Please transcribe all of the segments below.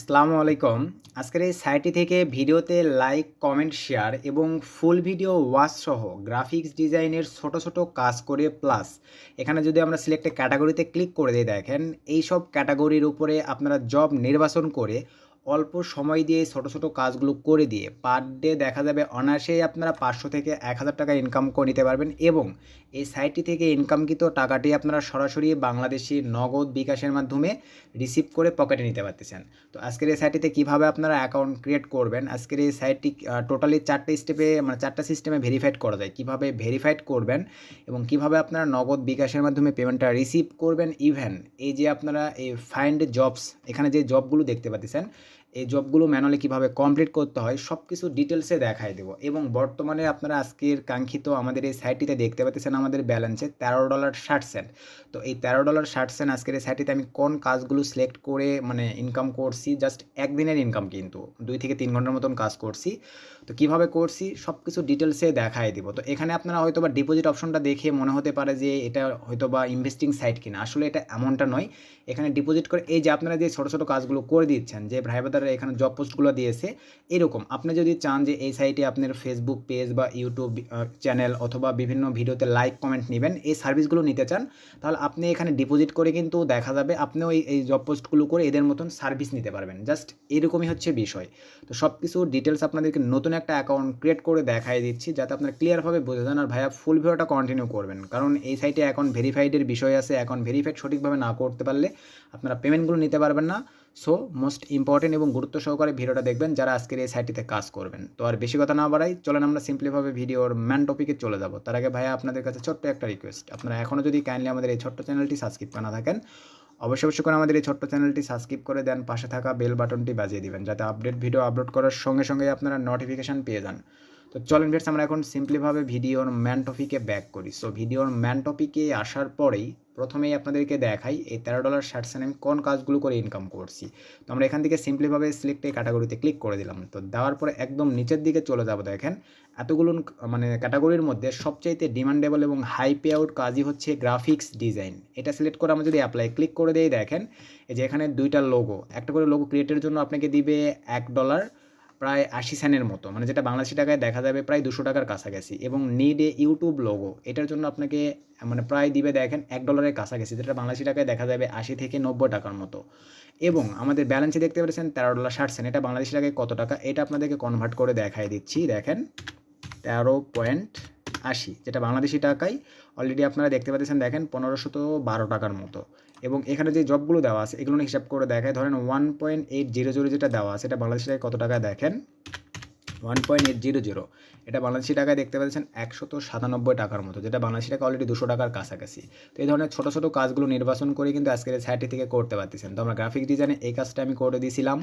আসসালামু আলাইকুম। আজকের এই সাইটটি থেকে ভিডিওতে লাইক, কমেন্ট, শেয়ার এবং ফুল ভিডিও ওয়াচ সহ গ্রাফিক্স ডিজাইনের ছোট ছোট কাজ করে প্লাস এখানে যদি আমরা সিলেক্টে ক্যাটাগরিতে ক্লিক করে দিয়ে দেখেন এই সব ক্যাটাগরির উপরে আপনারা জব নির্বাচন করে অল্প সময় দিয়ে ছোট ছোট কাজগুলো করে দিয়ে পার ডে দেখা যাবে অনায়াসেই আপনারা পাঁচশো থেকে এক হাজার টাকা ইনকাম করে নিতে পারবেন এবং এই সাইটটি থেকে ইনকামকৃত টাকাটি আপনারা সরাসরি বাংলাদেশি নগদ বিকাশের মাধ্যমে রিসিভ করে পকেটে নিতে পারতেছেন। তো আজকের এই সাইটটিতে কীভাবে আপনারা অ্যাকাউন্ট ক্রিয়েট করবেন? আজকের এই সাইটটি টোটালি চারটে স্টেপে মানে চারটা সিস্টেমে ভেরিফাইড করা যায়। কীভাবে ভেরিফাইড করবেন এবং কীভাবে আপনারা নগদ বিকাশের মাধ্যমে পেমেন্টটা রিসিভ করবেন? ইভেন এই যে আপনারা এই ফাইন্ড জবস এখানে যে জবগুলো দেখতে পাচ্ছেন এই জবগুলো ম্যানুয়ালি কীভাবে কমপ্লিট করতে হয় সব কিছু ডিটেলসে দেখাই দেবো। এবং বর্তমানে আপনারা আজকের কাঙ্ক্ষিত আমাদের এই সাইটটিতে দেখতে পাচ্ছেন আমাদের ব্যালেন্সে তেরো ডলার ষাট সেন্ট তো এই তেরো ডলার ষাট সেন্ট আজকের এই সাইটটিতে আমি কোন কাজগুলো সিলেক্ট করে মানে ইনকাম করছি জাস্ট একদিনের ইনকাম কিন্তু, দুই থেকে তিন ঘণ্টার মতন কাজ করছি। তো কীভাবে করছি সব কিছু ডিটেলসে দেখাই দিব। তো এখানে আপনারা হয়তো বা ডিপোজিট অপশনটা দেখে মনে হতে পারে যে এটা হয়তো বা ইনভেস্টিং সাইট কিনা। আসলে এটা এমনটা নয়। এখানে ডিপোজিট করে, এই যে আপনারা যে ছোটো ছোটো কাজগুলো করে দিচ্ছেন, যে ভাইবাদারা এখানে জব পোস্টগুলো দিয়েছে, এরকম। আপনি যদি চান যে এই সাইটে আপনার ফেসবুক পেজ বা ইউটিউব চ্যানেল অথবা বিভিন্ন ভিডিওতে লাইক কমেন্ট নেবেন, এই সার্ভিসগুলো নিতে চান, তাহলে আপনি এখানে ডিপোজিট করে কিন্তু দেখা যাবে আপনিও এই এই জব পোস্টগুলো করে এদের মতন সার্ভিস নিতে পারবেন। জাস্ট এরকমই হচ্ছে বিষয়। তো সব কিছু ডিটেলস আপনাদেরকে নতুন একটা অ্যাকাউন্ট ক্রিয়েট করে দেখাই দিচ্ছি, যাতে আপনারা ক্লিয়ারভাবে বুঝে যান আর ভাইয়া ফুল ভিডিওটা কন্টিনিউ করবেন। কারণ এই সাইটে অ্যাকাউন্ট ভেরিফাইডের বিষয় আছে অ্যাকাউন্ট ভেরিফাইড সঠিকভাবে না করতে পারলে আপনারা পেমেন্টগুলো নিতে পারবেন না। সো মোস্ট ইম্পর্টেন্ট এবং গুরুত্ব সহকারে ভিডিওটা দেখবেন যারা আজকের এই সাইটটিতে কাজ করবেন। তো আর বেশি কথা না বাড়াই, চলেন আমরা সিম্পলিভাবে ভিডিওর ম্যান টপিকে চলে যাব। তার আগে ভাইয়া আপনাদের কাছে ছোট্ট একটা রিকোয়েস্ট আপনারা এখনও যদি কাইন্ডলি আমাদের এই ছোট্ট চ্যানেলটি সাবস্ক্রাইব করে না থাকেন, অবশ্যই অবশ্যই করে আমাদের এই ছোট্ট চ্যানেলটি সাবস্ক্রাইব করে দেন, পাশে থাকা বেল বাটনটি বাজিয়ে দিবেন, যাতে আপডেট ভিডিও আপলোড করার সঙ্গে সঙ্গে আপনারা নোটিফিকেশান পেয়ে যান। তো চলেন ভিয়ার্স আমরা এখন সিম্পলিভাবে ভিডিওর ম্যান টপিকে ব্যাক করি। সো ভিডিওর ম্যান টপিকে আসার পরেই প্রথমেই আপনাদেরকে দেখাই এই তেরো ডলার ষাট সেন্ট আমি কোন কাজগুলো করে ইনকাম করছি। তো আমরা এখান থেকে সিম্পলিভাবে সিলেক্ট এই ক্যাটাগরিতে ক্লিক করে দিলাম। তো দেওয়ার পরে একদম নিচের দিকে চলে যাব, দেখেন। এতগুলো মানে ক্যাটাগরির মধ্যে সবচাইতে ডিমান্ডেবল এবং হাই পে আউট কাজই হচ্ছে গ্রাফিক্স ডিজাইন এটা সিলেক্ট করে আমরা যদি অ্যাপ্লাই ক্লিক করে দিই, দেখেন যে এখানে দুইটা লোগো একটা করে লোগো ক্রিয়েটের জন্য আপনাকে দিবে এক ডলার প্রায় আশি সেন্টের মতো। মানে যেটা বাংলাদেশি টাকায় দেখা যাবে প্রায় দুশো টাকার কাছাকাছি। এবং নিড ইউটিউব লোগো এটার জন্য আপনাকে মানে প্রায় দিবে দেখেন এক ডলারের কাছাকাছি। যেটা বাংলাদেশি টাকায় দেখা যাবে আশি থেকে নব্বই টাকার মতো। এবং আমাদের ব্যালেন্সে দেখতে পাচ্ছেন তেরো ডলার ষাট সেন্ট এটা বাংলাদেশি টাকায় কত টাকা? এটা আপনাদেরকে কনভার্ট করে দেখাই দিচ্ছি। দেখেন, তেরো পয়েন্ট আশি। যেটা বাংলাদেশি টাকায় অলরেডি আপনারা দেখতে পাচ্ছেন, দেখেন পনেরোশত বারো টাকার মতো। এবং এখানে যে জবগুলো দেওয়া আছে, এগুলো হিসাব করে দেখায়। ধরেন one point eight zero zero যেটা দেওয়া আছে, এটা বাংলাদেশি টাকায় কত টাকা দেখেন? One point eight zero zero এটা বাংলাদেশি টাকায় দেখতে পাচ্ছেন একশত সাতানব্বই টাকার মতো, যেটা বাংলাদেশি টাকা অলরেডি দুশো টাকার কাছাকাছি। তো এই ধরনের ছোটো ছোটো কাজগুলো নির্বাচন করে কিন্তু আজকের এই সাইটটি থেকে করতে পারতেছেন। তো আমরা গ্রাফিক ডিজাইনে এই কাজটা আমি করে দিয়েছিলাম।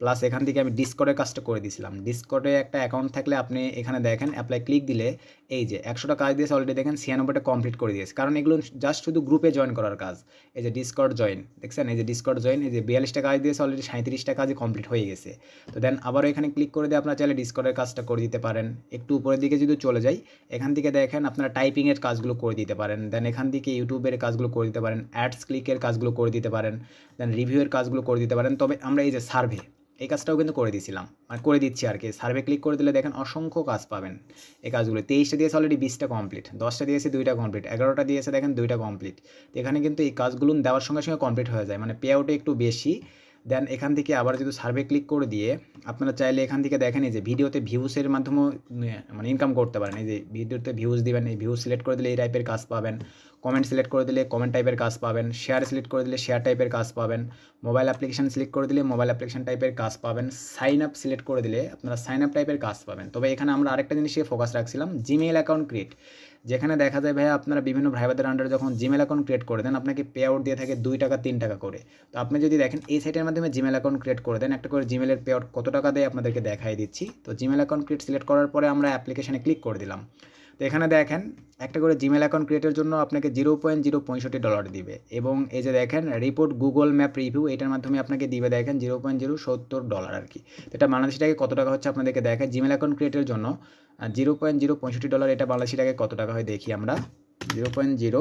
প্লাস এখান থেকে আমি ডিসকর্ডের কাজটা করে দিয়েছিলাম। ডিসকর্ডে একটা অ্যাকাউন্ট থাকলে আপনি এখানে দেখেন অ্যাপ্লাই ক্লিক দিলে এই যে একশোটা কাজ দিয়েছে অলরেডি দেখেন, ছিয়ানব্বইটা কমপ্লিট করে দিয়েছে। কারণ এগুলো জাস্ট শুধু গ্রুপে জয়েন করার কাজ। এই যে ডিসকর্ড জয়েন দেখছেন? এই যে ডিসকর্ড জয়েন এই যে বিয়াল্লিশটা কাজ দিয়েছে অলরেডি সাঁত্রিশটা কাজই কমপ্লিট হয়ে গেছে। তো দেন আবারও এখানে ক্লিক করে দিয়ে আপনারা চাইলে ডিসকর্ডের কাজটা করে দিতে পারেন। একটু উপরের দিকে যদি চলে যাই, এখান থেকে দেখেন আপনারা টাইপিংয়ের কাজগুলো করে দিতে পারেন। দেন এখান থেকে ইউটিউবের কাজগুলো করে দিতে পারেন। অ্যাডস ক্লিকের কাজগুলো করে দিতে পারেন। দেন রিভিউয়ের কাজগুলো করে দিতে পারেন। তবে আমরা এই যে সার্ভে এই কাজটাও কিন্তু করে দিয়েছিলাম। মানে করে দিচ্ছি আর কি। সার্ভে ক্লিক করে দিলে দেখেন অসংখ্য কাজ পাবেন। এই কাজগুলো তেইশটা দিয়েছে অলরেডি বিশটা কমপ্লিট দশটা দিয়েছে দুইটা কমপ্লিট এগারোটা দিয়েছে দেখেন দুইটা কমপ্লিট এখানে কিন্তু এই কাজগুলো দেওয়ার সঙ্গে সঙ্গে কমপ্লিট হয়ে যায়। মানে পে একটু বেশি। দেন এখান থেকে আবার যদি সার্ভে ক্লিক করে দিয়ে আপনারা চাইলে এখান থেকে দেখেন যে ভিডিওতে ভিউসের মাধ্যমেও মানে ইনকাম করতে পারেন। এই যে ভিডিওতে ভিউজ দিবেন, এই ভিউজ সিলেক্ট করে দিলে এই টাইপের কাজ পাবেন। কমেন্ট সিলেক্ট করে দিলে কমেন্ট টাইপের কাজ পাবেন। শেয়ার সিলেক্ট করে দিলে শেয়ার টাইপের কাজ পাবেন। মোবাইল অ্যাপ্লিকেশন সিলেক্ট করে দিলে মোবাইল অ্যাপ্লিকেশন টাইপের কাজ পাবেন। সাইন আপ সিলেক্ট করে দিলে আপনারা সাইন আপ টাইপের কাজ পাবেন। তবে এখানে আমরা আরেকটা জিনিসে ফোকাস রাখছিলাম জিমেইল অ্যাকাউন্ট ক্রিয়েট যেখানে দেখা যায়, ভাইয়া, আপনারা বিভিন্ন ভাইবাদের আন্ডারে যখন জিমেল অ্যাকাউন্ট ক্রিয়েট করে দেন, আপনাকে পে আউট দিয়ে থাকে দুই টাকা, তিন টাকা করে। তো আপনি যদি দেখেন, এই সাইটের মাধ্যমে জিমেল অ্যাকাউন্ট ক্রিয়েট করে দেন, একটা করে জিমেলের পে আউট কত টাকা দেয়, আপনাদেরকে দেখাই দিচ্ছি। তো জিমেল অ্যাকাউন্ট ক্রিয়েট সিলেক্ট করার পরে আমরা অ্যাপ্লিকেশানে ক্লিক করে দিলাম। তো এখানে দেখেন, একটা করে জিমেল অ্যাকাউন্ট ক্রিয়েটের জন্য আপনাকে জিরো পয়েন্ট জিরো পঁয়ষট্টি ডলার দিবে। এবং এই যে দেখেন রিপোর্ট গুগল ম্যাপ রিভিউ এটার মাধ্যমে আপনাকে দিবে দেখেন জিরো পয়েন্ট জিরো সত্তর ডলার আর কি। এটা বাংলাদেশি টাকায় কত টাকা হচ্ছে আপনাদেরকে দেখেন জিমেল অ্যাকাউন্ট ক্রিয়েটের জন্য জিরো পয়েন্ট জিরো পঁয়ষট্টি ডলার এটা বাংলাদেশি টাকায় কত টাকা হয় দেখি আমরা? জিরো পয়েন্ট জিরো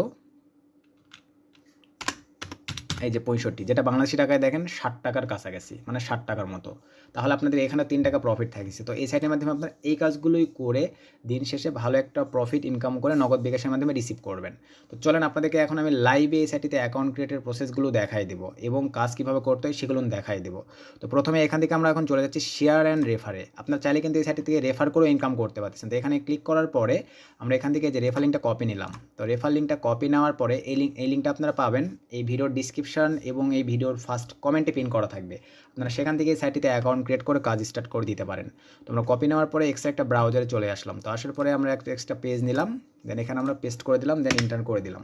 এই যে পঁয়ষট্টি, যেটা বাংলাদেশি টাকায় দেখেন ষাট টাকার কাছাকাছি মানে ষাট টাকার মতো। তাহলে আপনাদের এখানে তিন টাকা প্রফিট থাকছে তো এই সাইটের মাধ্যমে আপনার এই কাজগুলোই করে দিন শেষে ভালো একটা প্রফিট ইনকাম করে নগদ বিকাশের মাধ্যমে রিসিভ করবেন। তো চলেন আপনাদেরকে এখন আমি লাইভে এই সাইটটিতে অ্যাকাউন্ট ক্রিয়েটের প্রসেসগুলো দেখাই দেবো এবং কাজ কীভাবে করতে হয় সেগুলো দেখাই দেবো। তো প্রথমে এখান থেকে আমরা এখন চলে যাচ্ছি শেয়ার অ্যান্ড রেফারে আপনার চাইলে কিন্তু এই সাইটটি থেকে রেফার করেও ইনকাম করতে পারতেছেন। তো এখানে ক্লিক করার পরে আমরা এখান থেকে যে রেফার লিঙ্কটা কপি নিলাম। তো রেফার লিঙ্কটা কপি নেওয়ার পরে এই লিঙ্ক এই লিঙ্কটা আপনারা পাবেন। এই ভিডিওর ডিসক্রিপশন এবং এই ভিডিওর ফার্স্ট কমেন্টে পিন করা থাকবে। আপনারা সেখান থেকে এই সাইটটিতে অ্যাকাউন্ট ক্রিয়েট করে কাজ স্টার্ট করে দিতে পারেন। তো আমরা কপি নেওয়ার পরে এক্সট্রা একটা ব্রাউজারে চলে আসলাম। তো আসার পরে আমরা একটা এক্সট্রা পেজ নিলাম। দেন এখানে আমরা পেস্ট করে দিলাম দেন ইন্টার্ন করে দিলাম।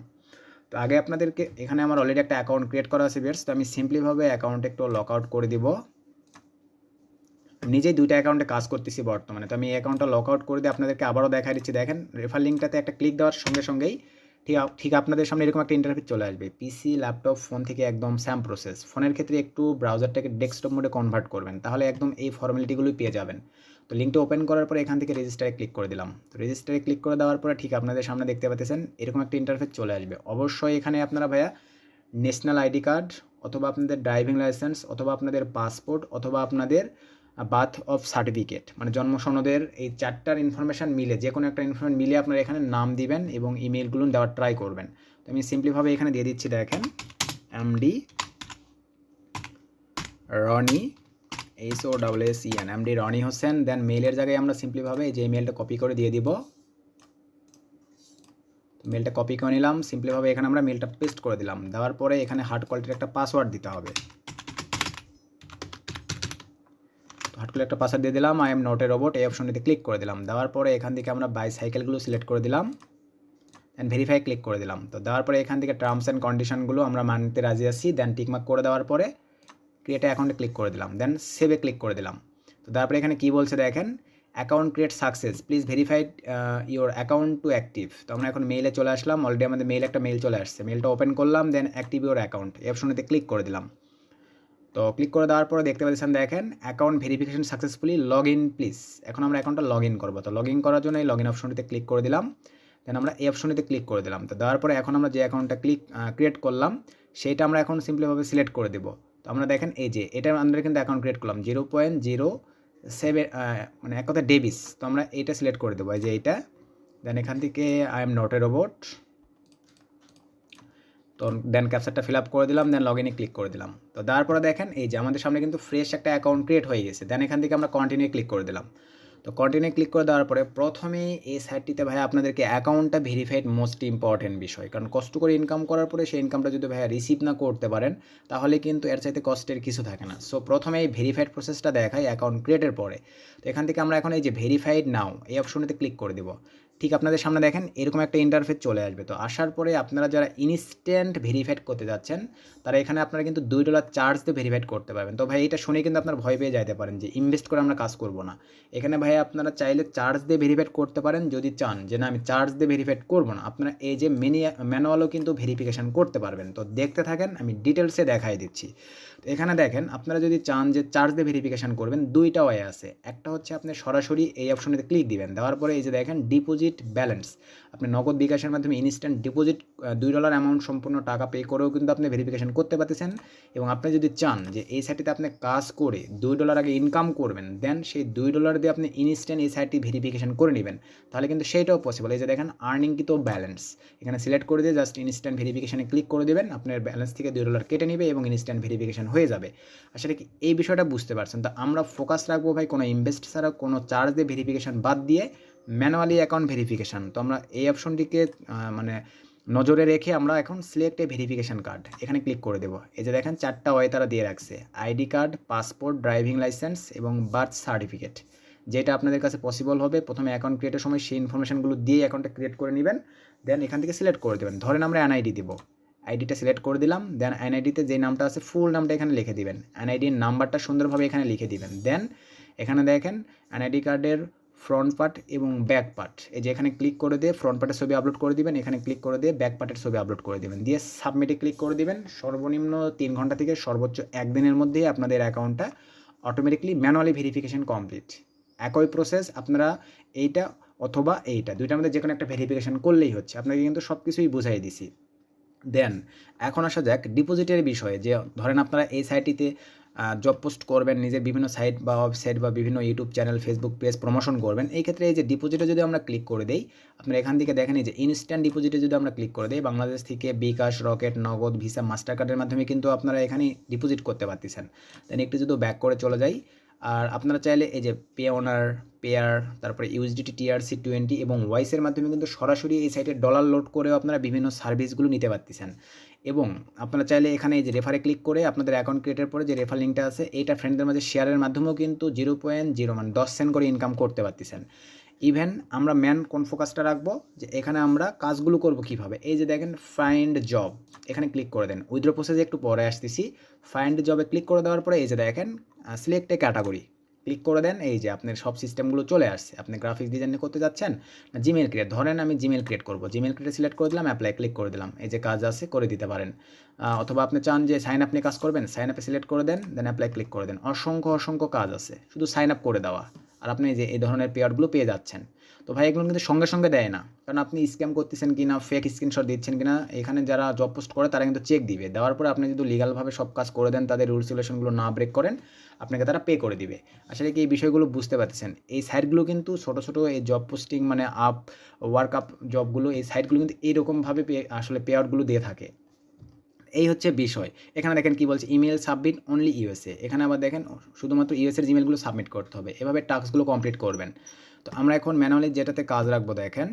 তো আগে আপনাদেরকে এখানে আমার অলরেডি একটা অ্যাকাউন্ট ক্রিয়েট করা আছে বিয়ার্স তো আমি সিম্পলিভাবে অ্যাকাউন্ট একটু লক আউট করে দিব। নিজেই দুইটা অ্যাকাউন্টে কাজ করতেছি বর্তমানে। তো আমি অ্যাকাউন্টটা লক আউট করে দিয়ে আপনাদেরকে আবারও দেখা দিচ্ছি। দেখেন রেফার লিঙ্কটাতে একটা ক্লিক দেওয়ার সঙ্গে সঙ্গেই ঠিক ঠিক আপনাদের সামনে এরকম একটা ইন্টারফেস চলে আসবে। পিসি ল্যাপটপ ফোন থেকে একদম স্যাম প্রসেস ফোনের ক্ষেত্রে একটু ব্রাউজারটাকে ডেস্কটপ মোডে কনভার্ট করবেন। তাহলে একদম এই ফর্মালিটিগুলোই পেয়ে যাবেন। তো লিঙ্কটা ওপেন করার পরে এখান থেকে রেজিস্টারে ক্লিক করে দিলাম। তো রেজিস্টারে ক্লিক করে দেওয়ার পরে ঠিক আপনাদের সামনে দেখতে পাচ্ছেন, এরকম একটা ইন্টারফেস চলে আসবে। অবশ্যই এখানে আপনারা ভাইয়া ন্যাশনাল আইডি কার্ড অথবা আপনাদের ড্রাইভিং লাইসেন্স অথবা আপনাদের পাসপোর্ট অথবা আপনাদের বার্থ অফ সার্টিফিকেট। মানে জন্ম সনদের এই চারটার ইনফরমেশান মিলে যে কোনো একটা ইনফরমেশন মিলে আপনারা এখানে নাম দিবেন এবং ইমেলগুলো দেওয়ার ট্রাই করবেন। তো আমি সিম্পলিভাবে এখানে দিয়ে দিচ্ছি, দেখেন MD Rony H O double S E N MD Rony Hossain then মেলের জায়গায় আমরা সিম্পলিভাবে যে মেলটা কপি করে দিয়ে দিব। মেলটা কপি করে নিলাম সিম্পলিভাবে এখানে আমরা মেলটা পেস্ট করে দিলাম। দেওয়ার পরে এখানে হার্ড কোয়ালিটির একটা পাসওয়ার্ড দিতে হবে। হট করে একটা পাসওয়ার্ড দিয়ে দিলাম I am not a robot এই অপশনটিতে ক্লিক করে দিলাম। দেওয়ার পরে এখান থেকে আমরা বাইসাইকেলগুলো সিলেক্ট করে দিলাম। দেন ভেরিফাই ক্লিক করে দিলাম। তো দেওয়ার পরে এখান থেকে টার্মস অ্যান্ড কন্ডিশনগুলো আমরা মানতে রাজি আছি। দেন টিকমার্ক করে দেওয়ার পরে ক্রিয়েট অ্যাকাউন্টে ক্লিক করে দিলাম। দেন সেভে ক্লিক করে দিলাম। তো তারপরে এখানে কী বলছে দেখেন account create success please verified your account to active তো আমরা এখন মেইলে চলে আসলাম। অলরেডি আমাদের মেইল একটা মেইল চলে আসছে। মেইলটা ওপেন করলাম দেন অ্যাক্টিভ ইওর অ্যাকাউন্ট এই অপশনটিতে ক্লিক করে দিলাম। তো ক্লিক করে দেওয়ার পরে দেখতে পাচ্ছেন, দেখেন account verification successfully log in please এখন আমরা অ্যাকাউন্টটা লগ ইন করব। তো লগ ইন করার জন্য এই লগ ইন অপশনটিতে ক্লিক করে দিলাম। দেন আমরা এই অপশনটিতে ক্লিক করে দিলাম। তো দেওয়ার পরে এখন আমরা যে অ্যাকাউন্টটা ক্লিক ক্রিয়েট করলাম সেইটা আমরা এখন সিম্পলিভাবে সিলেক্ট করে দেবো। তো আমরা দেখেন এই যে এটার আন্ডারে কিন্তু অ্যাকাউন্ট ক্রিয়েট করলাম। জিরো পয়েন্ট জিরো সেভেন মানে এক কথা ডেবিস তো আমরা এইটা সিলেক্ট করে দেবো। এই যে এইটা দেন এখান থেকে I am not a robot তো দেন ক্যাপচারটা ফিল আপ করে দিলাম দেন লগ ইনে ক্লিক করে দিলাম। তো দেওয়ার পরে দেখেন, এই যে আমাদের সামনে কিন্তু ফ্রেশ একটা অ্যাকাউন্ট ক্রিয়েট হয়ে গেছে। দেন এখান থেকে আমরা কন্টিনিউ ক্লিক করে দিলাম। তো কন্টিনিউ ক্লিক করে দেওয়ার পরে প্রথমে এই সাইটটিতে ভাই আপনাদেরকে অ্যাকাউন্টটা ভেরিফাইড মোস্ট ইম্পর্টেন্ট বিষয়। কারণ কষ্ট করে ইনকাম করার পরে সেই ইনকামটা যদি ভাইয়া রিসিভ না করতে পারেন, তাহলে কিন্তু এর চাইতে কষ্টের কিছু থাকে না। সো প্রথমে এই ভেরিফাইড প্রসেসটা দেখায় অ্যাকাউন্ট ক্রিয়েটের পরে। তো এখান থেকে আমরা এখন এই যে ভেরিফাইড নাও এই অপশনটিতে ক্লিক করে দেবো। ঠিক আপনাদের সামনে দেখেন, এরকম একটা ইন্টারফেস চলে আসবে। তো আসার পরে আপনারা যারা ইনস্ট্যান্ট ভেরিফাইড করতে যাচ্ছেন, তারা এখানে আপনারা কিন্তু দুই ডলার চার্জ দিয়ে ভেরিফাইড করতে পারবেন। তো ভাই, এটা শুনে কিন্তু আপনার ভয় পেয়ে যাইতে পারেন যে ইনভেস্ট করে আমরা কাজ করব না। এখানে ভাই, আপনারা চাইলে চার্জ দিয়ে ভেরিফাইড করতে পারেন যদি চান যে না, আমি চার্জ দিয়ে ভেরিফাইড করব না। আপনারা এই যে মেনি ম্যানুয়ালও কিন্তু ভেরিফিকেশান করতে পারবেন। তো দেখতে থাকেন, আমি ডিটেলসে দেখাই দিচ্ছি। তো এখানে দেখেন, আপনারা যদি চান যে চার্জ দিয়ে ভেরিফিকেশান করবেন, দুইটা ওয়ে আছে। একটা হচ্ছে আপনি সরাসরি এই অপশনেতে ক্লিক দিবেন। দেওয়ার পরে এই যে দেখেন ডিপোজিট ব্যালেন্স আপনি নগদ বিকাশের মাধ্যমে ইনস্ট্যান্ট ডিপোজিট দুই ডলার অ্যামাউন্ট সম্পূর্ণ টাকা পে করেও কিন্তু আপনি ভেরিফিকেশন করতে পারতেছেন। এবং আপনি যদি চান যে এই সাইটটিতে আপনি কাজ করে দুই ডলার আগে ইনকাম করবেন দেন সেই দুই ডলার দিয়ে আপনি ইনস্ট্যান্ট এই সাইটটি ভেরিফিকেশান করে নেবেন, তাহলে কিন্তু সেইটাও পসিবল এই যে দেখেন আর্নিং কিন্তু ব্যালেন্স এখানে সিলেক্ট করে দিয়ে জাস্ট ইনস্ট্যান্ট ভেরিফিকেশানে ক্লিক করে দেবেন, আপনার ব্যালেন্স থেকে দুই ডলার কেটে নেবে এবং ইনস্ট্যান্ট ভেরিফিকেশান হয়ে যাবে। আসলে কি এই বিষয়টা বুঝতে পারছেন। তো আমরা ফোকাস রাখব ভাই কোনো ইনভেস্ট ছাড়া, কোনো চার্জ দিয়ে ভেরিফিকেশন বাদ দিয়ে। ম্যানুয়ালি অ্যাকাউন্ট ভেরিফিকেশান তো আমরা এই অপশনটিকে মানে নজরে রেখে আমরা এখন সিলেক্ট এ ভেরিফিকেশান কার্ড এখানে ক্লিক করে দেবো। এই যে দেখেন, চারটা ওয়ে তারা দিয়ে রাখছে। ID card passport driving licence এবং বার্থ সার্টিফিকেট যেটা আপনাদের কাছে পসিবল হবে, প্রথমে অ্যাকাউন্ট ক্রিয়েটের সময় সেই ইনফরমেশনগুলো দিয়ে অ্যাকাউন্টটা ক্রিয়েট করে নেবেন। দেন এখান থেকে সিলেক্ট করে দেবেন। ধরেন আমরা এনআইডি দিব। আইডিটা সিলেক্ট করে দিলাম। দেন এনআইডিতে যে নামটা আছে ফুল নামটা এখানে লিখে দিবেন। এনআইডির নাম্বারটা সুন্দরভাবে এখানে লিখে দিবেন। দেন এখানে দেখেন এনআইডি কার্ডের ফ্রন্ট পার্ট এবং ব্যাক পার্ট এই যে এখানে ক্লিক করে দিয়ে ফ্রন্ট পার্টের ছবি আপলোড করে দিবেন, এখানে ক্লিক করে দিয়ে ব্যাক পার্টের ছবি আপলোড করে দিবেন। দিয়ে সাবমিটে ক্লিক করে দিবেন, সর্বনিম্ন তিন ঘণ্টা থেকে সর্বোচ্চ একদিনের মধ্যেই আপনাদের অ্যাকাউন্টটা অটোমেটিকলি ম্যানুয়ালি ভেরিফিকেশন কমপ্লিট একই প্রসেস আপনারা এইটা অথবা এইটা, দুইটার মধ্যে যে কোনো একটা ভেরিফিকেশান করলেই হচ্ছে। আপনাকে কিন্তু সব কিছুই বুঝাই দিছি। দেন এখন আসা যাক ডিপোজিটের বিষয়ে। যে ধরেন আপনারা এই সাইটটিতে জব পোস্ট করবেন, নিজের বিভিন্ন সাইট বা ওয়েবসাইট বা বিভিন্ন YouTube channel Facebook page promotion করবেন, এই ক্ষেত্রে এই যে ডিপোজিটে যদি আমরা ক্লিক করে দেই, আপনারা এখান থেকে দেখেন যে ইনস্ট্যান্ট ডিপোজিটে যদি আমরা ক্লিক করে দিই, বাংলাদেশ থেকে bKash, Rocket, Nagad Visa Master কার্ডের মাধ্যমে কিন্তু আপনারা এখানে ডিপোজিট করতে পারতেছেন। দেন একটু যদি ব্যাক করে চলে যাই, আর আপনারা চাইলে এই যে পে ওনার পেয়ার তারপরে ইউএসডিটি টিআরসি টোয়েন্টি এবং ওয়াইসের মাধ্যমে কিন্তু সরাসরি এই সাইটে ডলার লোড করেও আপনারা বিভিন্ন সার্ভিসগুলো নিতে পারতেছেন। এবং আপনারা চাইলে এখানে এই যে রেফারে ক্লিক করে আপনাদের অ্যাকাউন্ট ক্রিয়েটের পরে যে রেফার লিঙ্কটা আছে, এইটা ফ্রেন্ডদের মাঝে শেয়ারের মাধ্যমেও কিন্তু জিরো পয়েন্ট জিরো মানে দশ সেন্ট করে ইনকাম করতে পারতেছেন। ইভেন আমরা ম্যান কোন ফোকাসটা রাখব, যে এখানে আমরা কাজগুলো করব কীভাবে? এই যে দেখেন ফাইন্ড জব এখানে ক্লিক করে দেন। উইথড্র প্রসেসে একটু পরে আসতেছি। ফাইন্ড জবে ক্লিক করে দেওয়ার পরে এই যে দেখেন সিলেক্ট ক্যাটাগরি ক্লিক করে দেন, এই যে আপনার সব সিস্টেমগুলো চলে আসছে। আপনি গ্রাফিক্স ডিজাইন করতে যাচ্ছেন না জিমেল ক্রিয়েট ধরেন আমি জিমেল ক্রিয়েট করব। জিমেল ক্রিয়েট সিলেক্ট করে দিলাম অ্যাপ্লাই ক্লিক করে দিলাম। এই যে কাজ আছে, করে দিতে পারেন। অথবা আপনি চান যে সাইন আপ নিয়ে কাজ করবেন সাইন আপে সিলেক্ট করে দেন দেন অ্যাপ্লাই ক্লিক করে দেন। অসংখ্য অসংখ্য কাজ আছে, শুধু সাইন আপ করে দেওয়া। আর আপনি যে এই ধরনের পেয়ারগুলো পেয়ে যাচ্ছেন। তো ভাই এগুলো কিন্তু সঙ্গে সঙ্গে দেয় না। কারণ আপনি স্ক্যাম করতেছেন কি না ফেক স্ক্রিনশট দিচ্ছেন কি না এখানে যারা জব পোস্ট করে তারা কিন্তু চেক দিবে। দেওয়ার পরে আপনি যদি লিগালভাবে সব কাজ করে দেন, তাদের রুলস রেগুলেশনগুলো না ব্রেক করেন, আপনাকে তারা পে করে দিবে। আসলে কি এই বিষয়গুলো বুঝতে পারতেছেন। এই সাইটগুলো কিন্তু ছোটো ছোটো এই জব পোস্টিং মানে আপ ওয়ার্ক আপ জবগুলো এই সাইটগুলো কিন্তু এইরকমভাবে পে আসলে পে আউটগুলো দিয়ে থাকে। এই হচ্ছে বিষয়। এখানে দেখেন কি বলছে ইমেল সাবমিট অনলি ইউএসএ এখানে আবার দেখেন, শুধুমাত্র ইউএসএর জিমেলগুলো সাবমিট করতে হবে। এভাবে টাস্কগুলো কমপ্লিট করবেন। তো আমরা এখন ম্যানুয়ালি যেটাতে কাজ রাখব দেখেন,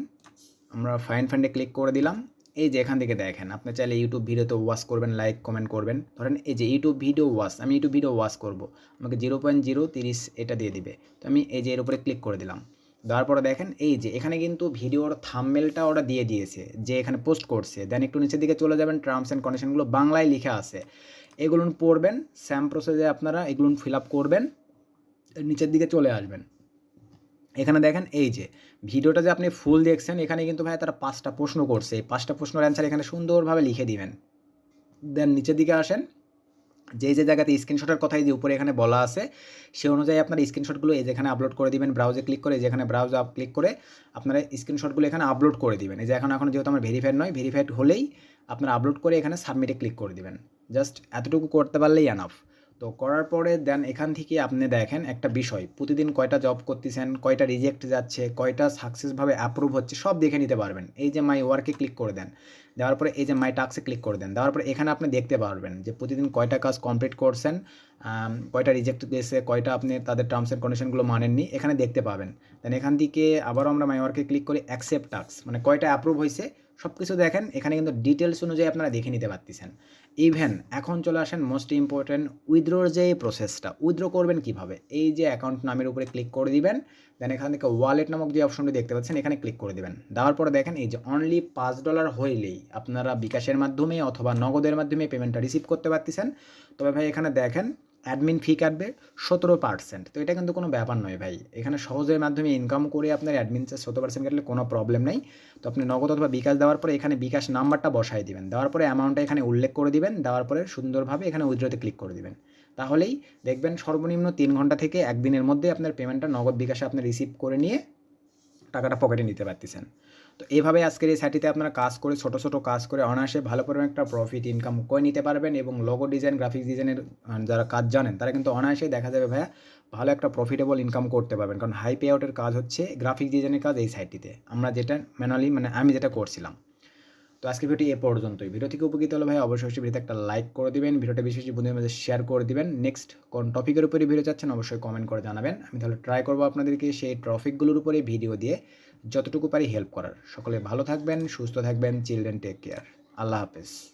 আমরা ফাইন ফান্ডে ক্লিক করে দিলাম। এই যে এখান থেকে দেখেন, আপনি চাইলে ইউটিউব ভিডিওতে ওয়াচ করবেন লাইক কমেন্ট করবেন। ধরেন এই যে ইউটিউব ভিডিও ওয়াচ আমি ইউটিউব ভিডিও ওয়াচ করব। আমাকে জিরো পয়েন্ট জিরো তিরিশ এটা দিয়ে দিবে। তো আমি এই যে এর উপরে ক্লিক করে দিলাম। দেওয়ার পরে দেখেন এই যে, এখানে কিন্তু ভিডিওর থামমেলটা ওরা দিয়ে দিয়েছে, যে এখানে পোস্ট করছে। দেন একটু নিচের দিকে চলে যাবেন টার্মস অ্যান্ড কন্ডিশনগুলো বাংলায় লিখে আছে। এগুলো পড়বেন স্যাম প্রসেসে আপনারা এগুলো ফিল আপ করবেন, নিচের দিকে চলে আসবেন। এখানে দেখেন এই যে, ভিডিওটা যে আপনি ফুল দেখছেন, এখানে কিন্তু ভাই তারা পাঁচটা প্রশ্ন করছে। এই পাঁচটা প্রশ্নের অ্যান্সার এখানে সুন্দরভাবে লিখে দিবেন। দেন নিচের দিকে আসেন। যে যে জায়গাতে স্ক্রিনশটের কথাই যে উপরে এখানে বলা আছে, সে অনুযায়ী আপনার স্ক্রিনশটগুলো এই যেখানে আপলোড করে দিবেন ব্রাউজে ক্লিক করে, যেখানে ব্রাউজ ক্লিক করে আপনারা স্ক্রিনশটগুলো এখানে আপলোড করে দিবেন। এই যে এখন এখন যেহেতু আমার ভেরিফাইড নয় ভেরিফাইড হলেই আপনারা আপলোড করে এখানে সাবমিটে ক্লিক করে দিবেন। জাস্ট এতটুকু করতে পারলেই এনাফ তো করার পরে দেন এখান থেকে আপনি দেখেন একটা বিষয়। প্রতিদিন কয়টা জব করতেছেন, কয়টা রিজেক্ট যাচ্ছে, কয়টা সাকসেসভাবে অ্যাপ্রুভ হচ্ছে, সব দেখে নিতে পারবেন। এই যে মাই ওয়ার্কে ক্লিক করে দেন। দেওয়ার পরে এই যে মাই টাক্সে ক্লিক করে দেন। দেওয়ার পরে এখানে আপনি দেখতে পারবেন যে প্রতিদিন কয়টা কাজ কমপ্লিট করছেন কয়টা রিজেক্ট গেছে, কয়টা আপনি তাদের টার্মস অ্যান্ড কন্ডিশনগুলো মানেননি, এখানে দেখতে পাবেন। দেন এখান থেকে আবারও আমরা মাই ওয়ার্কে ক্লিক করি অ্যাকসেপ্ট টাক্স মানে কয়টা অ্যাপ্রুভ হয়েছে সব কিছু দেখেন, এখানে কিন্তু ডিটেলস অনুযায়ী আপনারা দেখে নিতে পারতেছেন। ইভেন এখন চলে আসেন মোস্ট ইম্পর্ট্যান্ট উইথড্রোর যে প্রসেসটা উইথড্রো করবেন কীভাবে? এই যে অ্যাকাউন্ট নামের উপরে ক্লিক করে দিবেন দেন এখান থেকে ওয়ালেট নামক যে অপশনটি দেখতে পাচ্ছেন, এখানে ক্লিক করে দিবেন। দেওয়ার পরে দেখেন, এই যে অনলি পাঁচ ডলার হইলেই আপনারা বিকাশের মাধ্যমে অথবা নগদের মাধ্যমে পেমেন্টটা রিসিভ করতে পারতেছেন। তবে ভাই, এখানে দেখেন অ্যাডমিন ফি কাটবে সতেরো পার্সেন্ট তো এটা কিন্তু কোনো ব্যাপার নয় ভাই। এখানে সহজের মাধ্যমে ইনকাম করে আপনার অ্যাডমিন চার্জ সতেরো পার্সেন্ট কাটলে কোনো প্রবলেম নেই। তো আপনি নগদ অথবা বিকাশ দেওয়ার পরে এখানে বিকাশ নাম্বারটা বসাই দিবেন। দেওয়ার পরে অ্যামাউন্টটা এখানে উল্লেখ করে দিবেন। দেওয়ার পরে সুন্দরভাবে এখানে উইথড্রোতে ক্লিক করে দিবেন। তাহলেই দেখবেন সর্বনিম্ন তিন ঘণ্টা থেকে একদিনের মধ্যে আপনার পেমেন্টটা নগদ বিকাশে আপনি রিসিভ করে নিয়ে টাকাটা পকেটে নিতে পারতেছেন। তো এইভাবে আজকের এই সাইটিতে আপনারা কাজ করে, ছোটো ছোটো কাজ করে অনায়াসে ভালো পরিমাণ একটা প্রফিট ইনকাম করে নিতে পারবেন এবং লোগো ডিজাইন গ্রাফিক্স ডিজাইনের যারা কাজ জানেন, তারা কিন্তু অনায়াসেই দেখা যাবে ভাইয়া ভালো একটা প্রফিটেবল ইনকাম করতে পারবেন। কারণ হাই পে আউটের কাজ হচ্ছে গ্রাফিক্স ডিজাইনের কাজ এই সাইটটিতে। আমরা যেটা ম্যানুয়ালি মানে আমি যেটা করছিলাম। তো আজকে ভিডিওটি এ পর্যন্তই। ভিডিও থেকে উপকৃত হলে ভাই অবশ্যই ভিডিওতে একটা লাইক করে দিবেন, ভিডিওটা বেশি বেশি বন্ধুদের মধ্যে শেয়ার করে দিবেন। নেক্সট কোন টপিকের উপরে ভিডিও চাচ্ছেন অবশ্যই কমেন্ট করে জানাবেন। আমি তাহলে ট্রাই করব আপনাদেরকে সেই টপিকগুলোর উপরে ভিডিও দিয়ে। যতটুকু পারি হেল্প করার। সকলে ভালো থাকবেন সুস্থ থাকবেন চিলড্রেন টেক কেয়ার আল্লাহ হাফেজ।